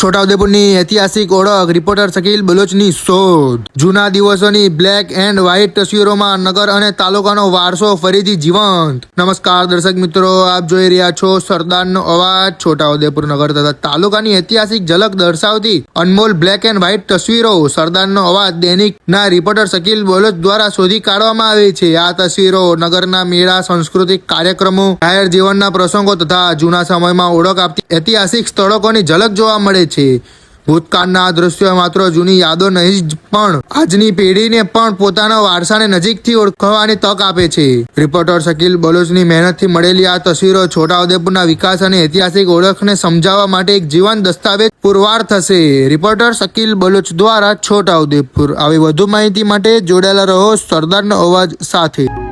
છોટાઉદેપુરની ઐતિહાસિક ઓળખ, રિપોર્ટર શકીલ બલોચની શોધ. જૂના દિવસોની બ્લેક એન્ડ વ્હાઇટ તસવીરોમાં નગર અને તાલુકાનો વારસો ફરીથી જીવંત. નમસ્કાર દર્શક મિત્રો, આપ જોઈ રહ્યા છો સરદારનો અવાજ. છોટાઉદેપુર નગર તથા તાલુકાની ઐતિહાસિક ઝલક દર્શાવતી અનમોલ બ્લેક એન્ડ વ્હાઇટ તસવીરો સરદારનો અવાજ દૈનિકના રિપોર્ટર શકીલ બલોચ દ્વારા શોધી કાઢવામાં આવે છે. આ તસવીરો નગરના મેળા, સાંસ્કૃતિક કાર્યક્રમો, જાહેર જીવનના પ્રસંગો તથા જૂના સમયમાં ઓળખ આપતી ઐતિહાસિક સ્થળોની ઝલક જોવા મળે છે. ભૂતકાળના દ્રશ્યો માત્ર જૂની યાદો નહીં જ, પણ આજની પેઢીને પણ પોતાના વારસાને નજીકથી ઓળખવાની તક આપે છે. રિપોર્ટર શકીલ બલોચની મહેનતથી મળેલી આ તસવીરો છોટાઉદેપુરના વિકાસ અને ઐતિહાસિક ઓળખને સમજાવવા માટે એક જીવંત દસ્તાવેજ પુરવાર થશે. રિપોર્ટર શકીલ બલોચ દ્વારા છોટાઉદેપુર. આવી વધુ માહિતી માટે જોડાયેલા રહો સરદારનો અવાજ સાથે.